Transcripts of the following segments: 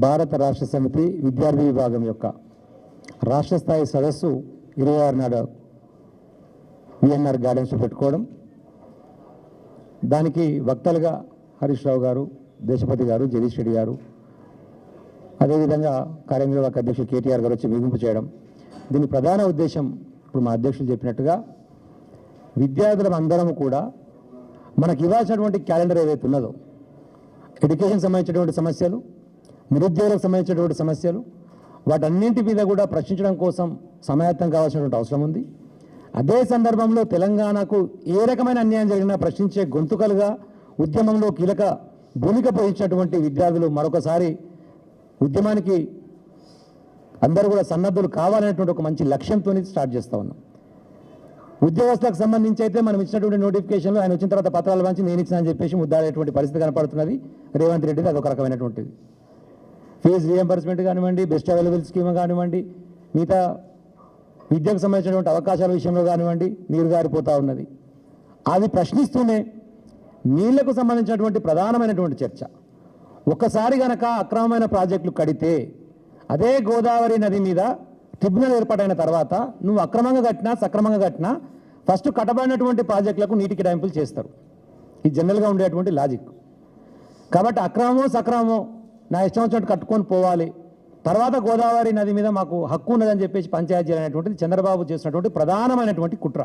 భారత రాష్ట్ర సమితి విద్యార్థి విభాగం యొక్క రాష్ట్ర స్థాయి సదస్సు ఇరవై ఆరు నాడు విఎన్ఆర్ గార్డెన్స్లో పెట్టుకోవడం. దానికి వక్తలుగా హరీష్ రావు గారు దేశపతి గారు జగదీష్ రెడ్డి గారు అదేవిధంగా కార్యనిర్వాహక అధ్యక్షుడు కేటీఆర్ గారు వచ్చి ముగింపు చేయడం. దీని ప్రధాన ఉద్దేశం ఇప్పుడు మా అధ్యక్షులు చెప్పినట్టుగా విద్యార్థులం అందరం కూడా మనకి ఇవ్వాల్సినటువంటి క్యాలెండర్ ఏదైతే ఉన్నదో ఎడ్యుకేషన్ సంబంధించినటువంటి సమస్యలు నిరుద్యోగులకు సంబంధించినటువంటి సమస్యలు వాటన్నింటి మీద కూడా ప్రశ్నించడం కోసం సమాయత్తం కావాల్సినటువంటి అవసరం ఉంది. అదే సందర్భంలో తెలంగాణకు ఏ రకమైన అన్యాయం జరిగినా ప్రశ్నించే గొంతుకలుగా ఉద్యమంలో కీలక భూమిక పోయించినటువంటి విద్యార్థులు మరొకసారి ఉద్యమానికి అందరూ కూడా సన్నద్ధులు కావాలనేటువంటి ఒక మంచి లక్ష్యంతో స్టార్ట్ చేస్తూ ఉన్నాం. ఉద్యోగస్తులకు సంబంధించి అయితే మనం ఇచ్చినటువంటి నోటిఫికేషన్లు ఆయన వచ్చిన తర్వాత పత్రాలు పంచి నేను ఇచ్చిన అని చెప్పేసి ముద్దాడేటువంటి పరిస్థితి కనపడుతున్నది. రేవంత్ రెడ్డిది అదొక రకమైనటువంటిది. ఫీజు రియంబర్స్మెంట్ కానివ్వండి బెస్ట్ అవైలబుల్ స్కీమ్ కానివ్వండి మిగతా విద్యకు సంబంధించినటువంటి అవకాశాల విషయంలో కానివ్వండి నీరు గారిపోతూ ఉన్నది. అది ప్రశ్నిస్తూనే నీళ్ళకు సంబంధించినటువంటి ప్రధానమైనటువంటి చర్చ. ఒక్కసారి గనక అక్రమమైన ప్రాజెక్టులు కడితే అదే గోదావరి నది మీద ట్రిబ్యునల్ ఏర్పాటైన తర్వాత నువ్వు అక్రమంగా కట్టినా సక్రమంగా కట్టినా ఫస్ట్ కట్టబడినటువంటి ప్రాజెక్టులకు నీటి కేటాయింపులు చేస్తారు. ఇది జనరల్గా ఉండేటువంటి లాజిక్ కాబట్టి అక్రమమో సక్రమమో నా ఇష్టం వచ్చినట్టు కట్టుకొని పోవాలి. తర్వాత గోదావరి నది మీద మాకు హక్కు ఉన్నదని చెప్పేసి పంచాయతీ అనేటువంటిది చంద్రబాబు చేసినటువంటి ప్రధానమైనటువంటి కుట్ర.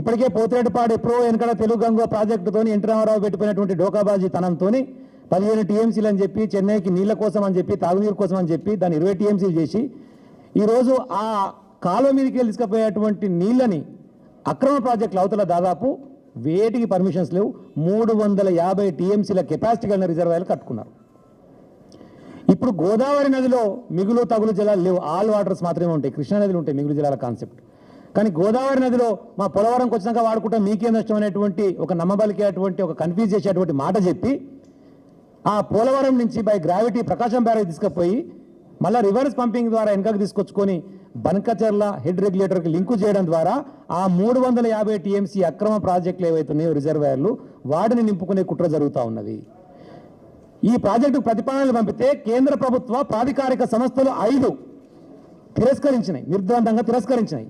ఇప్పటికే పోతిరెడ్డిపాడు ఎప్పుడో వెనకడ తెలుగు గంగో ప్రాజెక్టుతో ఎన్టీ రామారావు పెట్టిపోయినటువంటి డోకాబాజీ తనంతో పదిహేను టీఎంసీలు అని చెప్పి చెన్నైకి నీళ్ళ కోసం అని చెప్పి తాగునీరు కోసం అని చెప్పి దాన్ని ఇరవై టీఎంసీలు చేసి ఈరోజు ఆ కాలువ మీదకి వెళ్ళి తీసుకుపోయేటువంటి నీళ్ళని అక్రమ ప్రాజెక్టులు అవతల దాదాపు వేటికి పర్మిషన్స్ లేవు మూడు వందల యాభై టీఎంసీల కెపాసిటీ కలిగిన రిజర్వాయర్లు కట్టుకున్నారు. ఇప్పుడు గోదావరి నదిలో మిగులు తగులు జలాలు లేవు. ఆల్ వాటర్స్ మాత్రమే ఉంటాయి. కృష్ణానదిలో ఉంటాయి మిగులు జలాల కాన్సెప్ట్. కానీ గోదావరి నదిలో మా పోలవరంకి వచ్చినాక వాడుకుంటాం మీకే నష్టం అనేటువంటి ఒక నమ్మబలికేటువంటి ఒక కన్ఫ్యూజ్ చేసేటువంటి మాట చెప్పి ఆ పోలవరం నుంచి బై గ్రావిటీ ప్రకాశం బ్యారేజ్ తీసుకుపోయి మళ్ళీ రివర్స్ పంపింగ్ ద్వారా వెనకకు తీసుకొచ్చుకొని బనకచర్ల హెడ్ రెగ్యులేటర్కి లింకు చేయడం ద్వారా ఆ మూడు వందల యాభై టీఎంసీ అక్రమ ప్రాజెక్టులు ఏవైతున్నాయో రిజర్వాయర్లు వాటిని నింపుకునే కుట్ర జరుగుతూ ఉన్నది. ఈ ప్రాజెక్టు ప్రతిపాదనలు పంపితే కేంద్ర ప్రభుత్వ ప్రాధికారిక సంస్థలు ఐదు తిరస్కరించినాయి నిర్ద్వందంగా తిరస్కరించినాయి.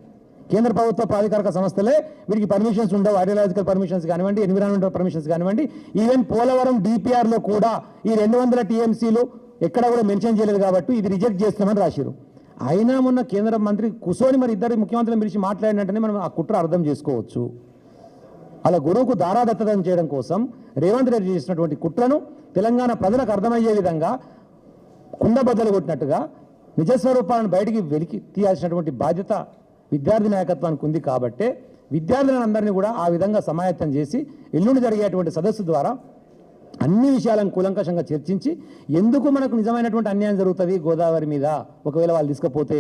కేంద్ర ప్రభుత్వ ప్రాధికారిక సంస్థలే వీటికి పర్మిషన్స్ ఉండవు ఐడియాలజికల్ పర్మిషన్స్ కానివ్వండి ఎన్విరాన్మెంటల్ పర్మిషన్స్ కానివ్వండి. ఈవెన్ పోలవరం డిపిఆర్లో కూడా ఈ రెండు వందల టీఎంసీలు ఎక్కడ కూడా మెన్షన్ చేయలేదు కాబట్టి ఇది రిజెక్ట్ చేస్తామని రాశారు అయినా మొన్న కేంద్ర మంత్రి కుసోని మరి ఇద్దరు ముఖ్యమంత్రులను పిలిచి మాట్లాడినట్టనే మనం ఆ కుట్ర అర్థం చేసుకోవచ్చు. అలా గురువుకు దారాదత్తదం చేయడం కోసం రేవంత్ రెడ్డి చేసినటువంటి కుట్రను తెలంగాణ ప్రజలకు అర్థమయ్యే విధంగా కుండబద్దలు కొట్టినట్టుగా నిజస్వరూపాలను బయటికి వెలికి తీయాల్సినటువంటి బాధ్యత విద్యార్థి నాయకత్వానికి ఉంది కాబట్టే విద్యార్థులందరినీ కూడా ఆ విధంగా సమాయత్తం చేసి ఎల్లుండి జరిగేటువంటి సదస్సు ద్వారా అన్ని విషయాలను కూలంకషంగా చర్చించి ఎందుకు మనకు నిజమైనటువంటి అన్యాయం జరుగుతుంది గోదావరి మీద? ఒకవేళ వాళ్ళు తీసుకపోతే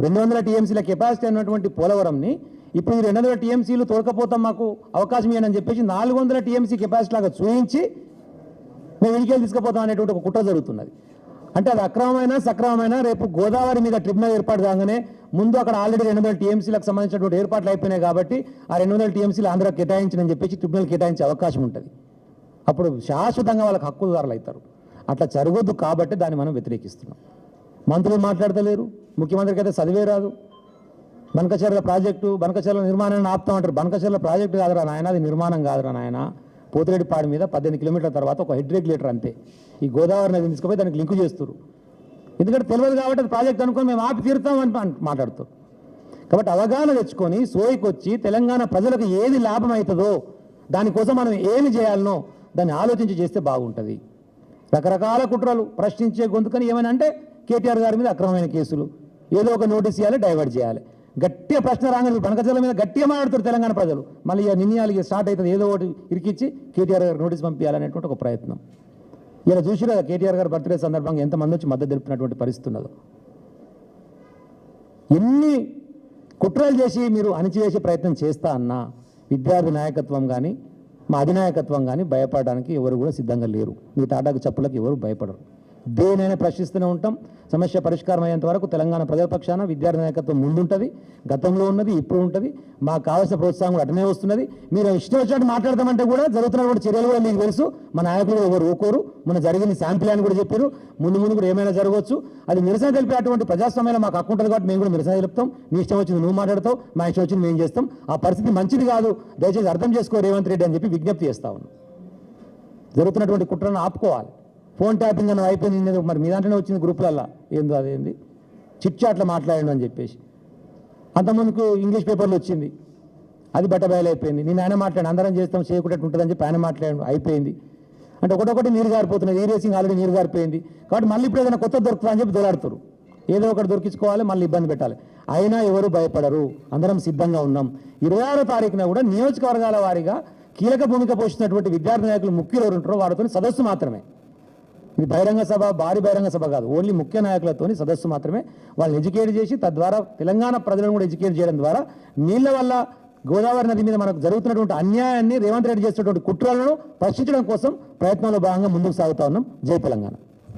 రెండు వందల టీఎంసీల కెపాసిటీ అన్నటువంటి పోలవరంని ఇప్పుడు ఈ రెండు వందల టీఎంసీలు తోడకపోతాం మాకు అవకాశం ఇవ్వని చెప్పేసి నాలుగు వందల టీఎంసీ కెపాసిటీ లాగా చూపించి మేము ఇంటికెళ్ళి తీసుకుపోతాం అనేటువంటి ఒక కుట్ర జరుగుతున్నది. అంటే అది అక్రమమైన సక్రమమైన రేపు గోదావరి మీద ట్రిబ్యునల్ ఏర్పాటు కాగానే ముందు అక్కడ ఆల్రెడీ రెండు వందల టీఎంసీలకు సంబంధించినటువంటి ఏర్పాట్లు అయిపోయినాయి కాబట్టి ఆ రెండు వందల టీఎంసీలు ఆంధ్ర కేటాయించని చెప్పేసి ట్రిబ్యునల్ కేటాయించే అవకాశం ఉంటుంది. అప్పుడు శాశ్వతంగా వాళ్ళకి హక్కుదారులు అవుతారు. అట్లా జరగొద్దు కాబట్టి దాన్ని మనం వ్యతిరేకిస్తున్నాం. మంత్రులు మాట్లాడతలేరు. ముఖ్యమంత్రికి అయితే చదివే రాదు. బనకచర్ల ప్రాజెక్టు బనకచర్ల నిర్మాణాన్ని ఆపుతామంటారు బనకచర్ల ప్రాజెక్టు కాదురా నాయన అది నిర్మాణం కాదురా నాయన. పోతిరెడ్డిపాడు మీద పద్దెనిమిది కిలోమీటర్ల తర్వాత ఒక హెడ్ రెగ్యులేటర్ అంతే. ఈ గోదావరి నదిని తీసుకుపోయి దానికి లింకు చేస్తారు ఎందుకంటే తెలియదు కాబట్టి అది ప్రాజెక్ట్ అనుకొని మేము ఆపి తీరుతాం అని మాట్లాడుతారు కాబట్టి అవగాహన తెచ్చుకొని సోయికి వచ్చి తెలంగాణ ప్రజలకు ఏది లాభం అవుతుందో దానికోసం మనం ఏమి చేయాలనో దాన్ని ఆలోచించి చేస్తే బాగుంటుంది. రకరకాల కుట్రలు ప్రశ్నించే గొంతుకని ఏమైనా అంటే కేటీఆర్ గారి మీద అక్రమమైన కేసులు. ఏదో ఒక నోటీస్ ఇవ్వాలి డైవర్ట్ చేయాలి. గట్టిగా ప్రశ్న రాగానే బనకజల మీద గట్టిగా మాట్లాడుతారు తెలంగాణ ప్రజలు. మళ్ళీ ఇక స్టార్ట్ అవుతుంది ఏదో ఒకటి ఇరికిచ్చి కేటీఆర్ గారు నోటీస్ పంపించాలనేటువంటి ఒక ప్రయత్నం. ఇలా చూసి కేటీఆర్ గారు బర్త్డే సందర్భంగా ఎంతమంది వచ్చి మద్దతు తెలుపుతున్నటువంటి పరిస్థితి ఉన్నదో. ఎన్ని కుట్రలు చేసి మీరు అణిచివేసే ప్రయత్నం చేస్తా అన్నా విద్యార్థి నాయకత్వం కానీ మా అధినాయకత్వం కానీ భయపడడానికి ఎవరు కూడా సిద్ధంగా లేరు. మీ తాటాకు చెప్పులకు ఎవరు భయపడరు. దేనైనా ప్రశ్నిస్తూనే ఉంటాం. సమస్య పరిష్కారం అయ్యేంత వరకు తెలంగాణ ప్రజల పక్షాన విద్యార్థి నాయకత్వం ముందుంటుంది. గతంలో ఉన్నది ఇప్పుడు ఉంటుంది. మాకు కావాల్సిన ప్రోత్సాహం కూడా అటనే వస్తున్నది. మీరు ఇష్టం వచ్చినట్టు మాట్లాడతామంటే కూడా జరుగుతున్నటువంటి చర్యలు కూడా మీకు తెలుసు. మన నాయకులు ఎవరు ఊకోరు. మన జరిగిన శాంపిల్ అని కూడా చెప్పారు. ముందు ముందు కూడా ఏమైనా జరగవచ్చు. అది నిరసన తెలిపేటువంటి ప్రజాస్వామ్యంలో మాకు హక్కు ఉంటుంది కాబట్టి మేము కూడా నిరసన తెలుపుతాం. నీ ఇష్టం వచ్చింది నువ్వు మాట్లాడతావు. మా ఇష్టం వచ్చింది మేము చేస్తాం. ఆ పరిస్థితి మంచిది కాదు. దయచేసి అర్థం చేసుకో రేవంత్ రెడ్డి అని చెప్పి విజ్ఞప్తి చేస్తా ఉన్నాం. జరుగుతున్నటువంటి కుట్రను ఆపుకోవాలి. ఫోన్ ట్యాపింగ్ అని అయిపోయింది మరి మీ దాంట్లోనే వచ్చింది గ్రూప్లల్లా? ఏందో అదేంది చిట్చాట్లు మాట్లాడండి అని చెప్పేసి. అంతకుముందుకు ఇంగ్లీష్ పేపర్లో వచ్చింది. అది బట్టబయలు అయిపోయింది. నేను ఆయన మాట్లాడి అందరం చేస్తాం చేయకుండా ఉంటుందని చెప్పి ఆయన మాట్లాడాడు అయిపోయింది. అంటే ఒకటొకటి నీరు గారిపోతున్నది ఈ రేసింగ్ ఆల్రెడీ నీరు గారిపోయింది. కాబట్టి మళ్ళీ ఇప్పుడు ఏదైనా కొత్త దొరుకుతుందని చెప్పి దొరాడుతారు ఏదో ఒకటి దొరికించుకోవాలి మళ్ళీ ఇబ్బంది పెట్టాలి. అయినా ఎవరు భయపడరు. అందరం సిద్ధంగా ఉన్నాం. ఇరవై ఆరో తారీఖున కూడా నియోజకవర్గాల వారీగా కీలక భూమిక పోషించినటువంటి విద్యార్థి నాయకులు ముఖ్యులు ఎవరు ఉంటారో వారితో సదస్సు మాత్రమే. ఇది బహిరంగ సభ భారీ బహిరంగ సభ కాదు. ఓన్లీ ముఖ్య నాయకులతోని సదస్సు మాత్రమే వాళ్ళని ఎడ్యుకేట్ చేసి తద్వారా తెలంగాణ ప్రజలను కూడా ఎడ్యుకేట్ చేయడం ద్వారా నీళ్ళ వల్ల గోదావరి నది మీద మనకు జరుగుతున్నటువంటి అన్యాయాన్ని రేవంత్ రెడ్డి చేస్తున్నటువంటి కుట్రలను ప్రశ్నించడం కోసం ప్రయత్నంలో భాగంగా ముందుకు సాగుతా ఉన్నాం. జై తెలంగాణ.